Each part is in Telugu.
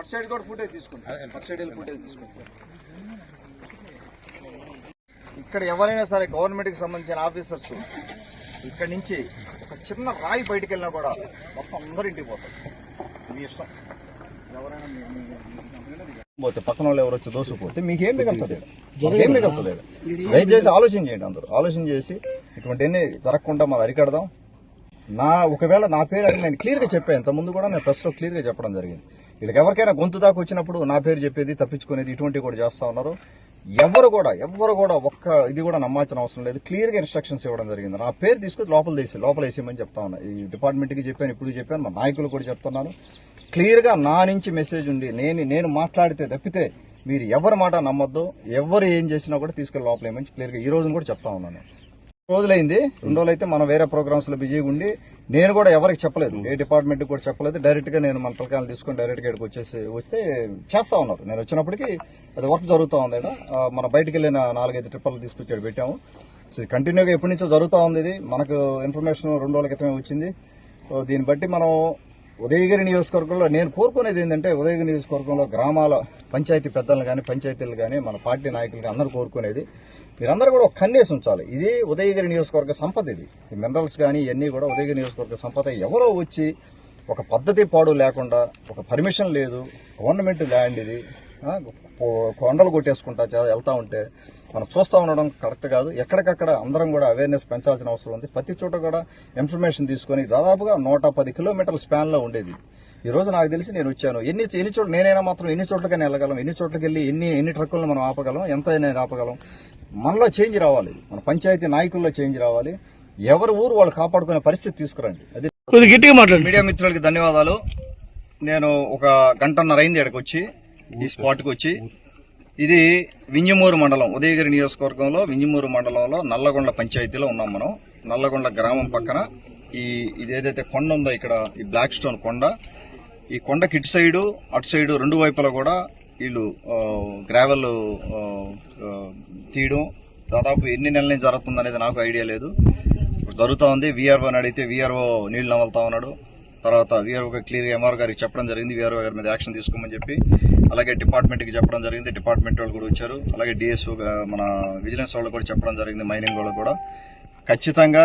అటు సైడ్ కూడా ఫుటేజ్ తీసుకుంటాం. అటు సైడ్ వెళ్ళి ఫుటేజ్ తీసుకుంటాం. ఇక్కడ ఎవరైనా సరే గవర్నమెంట్కి సంబంధించిన ఆఫీసర్స్ ఇక్కడ నుంచి ఒక చిన్న రాయి బయటికి వెళ్ళినా కూడా మొత్తం అందరూ ఇంటికి పోతారు. మీ ఇష్టం. పోతే పక్కన వాళ్ళు ఎవరు వచ్చి దోసుకుపోతే మీకేం మిగులుతుంది? ఏం మిగులుతుంది? దయచేసి ఆలోచన చేయండి అందరూ. ఆలోచన చేసి ఇటువంటివన్నీ జరగకుండా మనం అరికడదాం. నా ఒకవేళ నా పేరు అని నేను క్లియర్గా చెప్పాను ఇంత ముందు కూడా నేను ప్రెస్లో క్లియర్గా చెప్పడం జరిగింది. వీళ్ళకి ఎవరికైనా గొంతు దాకా వచ్చినప్పుడు నా పేరు చెప్పేది తప్పించుకునేది ఇటువంటివి కూడా చేస్తా ఉన్నారు. ఎవరు కూడా ఎవరు కూడా ఒక్క ఇది కూడా నమ్మాల్సిన అవసరం లేదు. క్లియర్గా ఇన్స్ట్రక్షన్స్ ఇవ్వడం జరిగింది. నా పేరు తీసుకొని లోపల తీసి లోపల వేసేయమని చెప్తా ఉన్నా. ఈ డిపార్ట్మెంట్కి చెప్పాను ఇప్పుడు చెప్పాను మా నాయకులు కూడా చెప్తున్నాను. క్లియర్గా నా నుంచి మెసేజ్ ఉంది. నేను నేను మాట్లాడితే తప్పితే మీరు ఎవరి మాట నమ్మొద్దు. ఎవరు ఏం చేసినా కూడా తీసుకెళ్ళి లోపల ఏమని క్లియర్గా ఈ రోజున కూడా చెప్తా ఉన్నాను. రోజులైంది. రెండు రోజులు అయితే మనం వేరే ప్రోగ్రామ్స్లో బిజీగా ఉండి నేను కూడా ఎవరికి చెప్పలేదు. ఏ డిపార్ట్మెంట్ కూడా చెప్పలేదు. డైరెక్ట్గా నేను మన పిల్లకాయలు తీసుకొని డైరెక్ట్గా ఇక్కడికి వచ్చేసి వస్తే చేస్తా ఉన్నారు. నేను వచ్చినప్పటికీ అది వర్క్ జరుగుతూ ఉంది మన బయటికి వెళ్ళిన నాలుగైదు ట్రిప్పులు తీసుకొచ్చాడు పెట్టాము. సో కంటిన్యూగా ఎప్పటి నుంచో జరుగుతూ ఉంది ఇది. మనకు ఇన్ఫర్మేషన్ రెండు రోజుల క్రితమే వచ్చింది. సో దీన్ని బట్టి మనం ఉదయగిరి నియోజకవర్గంలో నేను కోరుకునేది ఏంటంటే ఉదయగిరి నియోజకవర్గంలో గ్రామాల పంచాయతీ పెద్దలు కానీ పంచాయతీలు కానీ మన పార్టీ నాయకులు అందరూ కోరుకునేది. మీరందరూ కూడా ఒక కన్నేసి ఉంచాలి. ఇది ఉదయగిరి నియోజకవర్గ సంపద ఇది. ఈ మినరల్స్ కానీ ఇవన్నీ కూడా ఉదయగిరి నియోజకవర్గ సంపద. ఎవరో వచ్చి ఒక పద్ధతి పాడు లేకుండా ఒక పర్మిషన్ లేదు గవర్నమెంట్ ల్యాండ్ ఇది. కొండలు కొట్టేసుకుంటా వెళ్తా ఉంటే మనం చూస్తా ఉండడం కరెక్ట్ కాదు. ఎక్కడికక్కడ అందరం కూడా అవేర్నెస్ పెంచాల్సిన అవసరం ఉంది. ప్రతి చోట కూడా ఇన్ఫర్మేషన్ తీసుకొని దాదాపుగా నూట పది కిలోమీటర్ల స్పాన్లో ఉండేది. ఈ రోజు నాకు తెలిసి నేను వచ్చాను. ఎన్ని ఎన్ని చోట్ల నేనైనా మాత్రం ఎన్ని చోట్లకైనా వెళ్ళగలం ఎన్ని చోట్లకి వెళ్ళి ఎన్ని ఎన్ని ట్రక్కులను మనం ఆపగలం ఎంత ఆపగలం. మనలో చేంజ్ రావాలి. మన పంచాయతీ నాయకుల్లో చేంజ్ రావాలి. ఎవరి ఊరు వాళ్ళు కాపాడుకునే పరిస్థితి తీసుకురండి. అది కొద్దిగా గట్టిగా మాట్లాడండి. మీడియా మిత్రులకి ధన్యవాదాలు. నేను ఒక గంటన్నర అయింది ఇక్కడికి వచ్చి. ఈ స్పాట్కి వచ్చి ఇది వింజమూరు మండలం ఉదయగిరి నియోజకవర్గంలో వింజమూరు మండలంలో నల్లగొండ పంచాయతీలో ఉన్నాం మనం. నల్లగొండ గ్రామం పక్కన ఈ ఇది ఏదైతే కొండ ఉందో ఇక్కడ ఈ బ్లాక్ స్టోన్ కొండ ఈ కొండకి ఇటు సైడు అటు సైడు రెండు వైపులా కూడా వీళ్ళు గ్రావెల్ తీయడం. దాదాపు ఎన్ని నెలల నుంచి జరుగుతుంది అనేది నాకు ఐడియా లేదు. ఇప్పుడు జరుగుతూ ఉంది. వీఆర్ఓ అని అడిగితే వీఆర్ఓ నీళ్ళు నవలుతా ఉన్నాడు. తర్వాత వీఆర్ఓ క్లియర్గా ఎంఆర్ గారికి చెప్పడం జరిగింది. వీఆర్ఓ గారి మీద యాక్షన్ తీసుకోమని చెప్పి అలాగే డిపార్ట్మెంట్కి చెప్పడం జరిగింది. డిపార్ట్మెంట్ వాళ్ళు కూడా వచ్చారు. అలాగే డిఎస్ఓ మన విజిలెన్స్ వాళ్ళు కూడా చెప్పడం జరిగింది. మైనింగ్ వాళ్ళు కూడా. ఖచ్చితంగా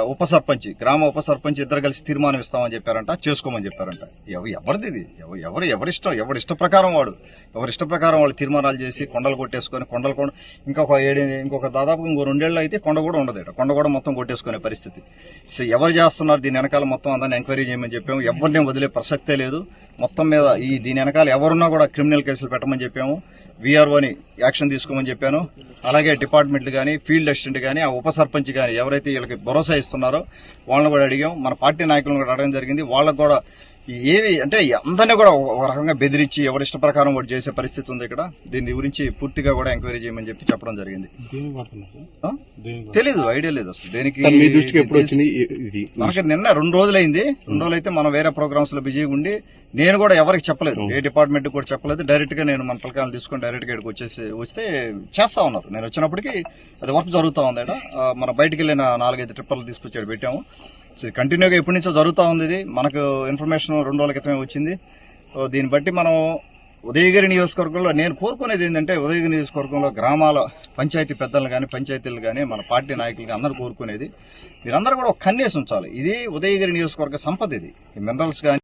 ఉప సర్పంచ్ గ్రామ ఉప సర్పంచ్ ఇద్దరు కలిసి తీర్మానం ఇస్తామని చెప్పారంట చేసుకోమని చెప్పారంట. ఎవ- ఎవరిది ఇది? ఎవరు ఎవరిష్టం ఎవరి ఇష్ట ప్రకారం వాడు. ఎవరి ఇష్ట ప్రకారం వాళ్ళు తీర్మానాలు చేసి కొండలు కొట్టేసుకొని కొండలు కొండ ఇంకొక ఏడు ఇంకొక దాదాపు ఇంకో రెండేళ్ళు అయితే కొండ కూడా ఉండదు కొండ కూడా మొత్తం కొట్టేసుకునే పరిస్థితి. సో ఎవరు చేస్తున్నారు? దీని వెనకాల మొత్తం అందరిని ఎంక్వైరీ చేయమని చెప్పాము. ఎవరిని వదిలే ప్రసక్తే లేదు. మొత్తం మీద ఈ దీని వెనకాల ఎవరున్నా కూడా క్రిమినల్ కేసులు పెట్టమని చెప్పాము. వీఆర్ఓని యాక్షన్ తీసుకోమని చెప్పాను. అలాగే డిపార్ట్మెంట్లు కానీ ఫీల్డ్ అసిస్టెంట్ కానీ ఆ ఉప సర్పంచ్ కానీ ఎవరైతే వీళ్ళకి భరోసా ఇస్తున్నారో వాళ్ళని కూడా అడిగాం. మన పార్టీ నాయకులను కూడా అడగడం జరిగింది. వాళ్ళకు కూడా ఏవి అంటే అందరినీ కూడా ఒక రకంగా బెదిరించి ఎవరి ఇష్ట ప్రకారం ఒకటి చేసే పరిస్థితి ఉంది ఇక్కడ. దీని గురించి పూర్తిగా కూడా ఎంక్వైరీ చేయమని చెప్పి చెప్పడం జరిగింది. ఆ? తెలీదు ఐడియా లేదు అసలు. దేనికి సార్ మీ దృష్టికి ఎప్పుడు వచ్చింది ఇ- ఇది? మనకి నిన్న రెండు రోజులైంది. రెండు రోజులు అయితే మనం వేరే ప్రోగ్రామ్స్లో బిజీగా ఉండి నేను కూడా ఎవరికి చెప్పలేదు. ఏ డిపార్ట్మెంట్ కూడా చెప్పలేదు. డైరెక్ట్గా నేను మన పిల్లకాయలు తీసుకొని డైరెక్ట్గా ఇక్కడికి వచ్చేసి వస్తే చేస్తా ఉన్నారు. నేను వచ్చినప్పటికీ అది వర్క్ జరుగుతూ ఉంది ఈడ. మన బయటికి వెళ్ళిన నాలుగైదు ట్రిప్పులు తీసుకొచ్చాడు పెట్టాము. సో ఇది కంటిన్యూగా ఎప్పటి నుంచో జరుగుతూ ఉంది ఇది. మనకు ఇన్ఫర్మేషన్ రెండు రోజుల క్రితమే వచ్చింది. సో దీన్ని బట్టి మనం ఉదయగిరి నియోజకవర్గంలో నేను కోరుకునేది ఏంటంటే ఉదయగిరి నియోజకవర్గంలో గ్రామాల పంచాయతీ పెద్దలు కానీ పంచాయతీలు కానీ మన పార్టీ నాయకులు అందరూ కోరుకునేది. మీరందరూ కూడా ఒక కన్నేసి ఉంచాలి. ఇది ఉదయగిరి నియోజకవర్గ సంపద ఇది. ఈ మినరల్స్ కానీ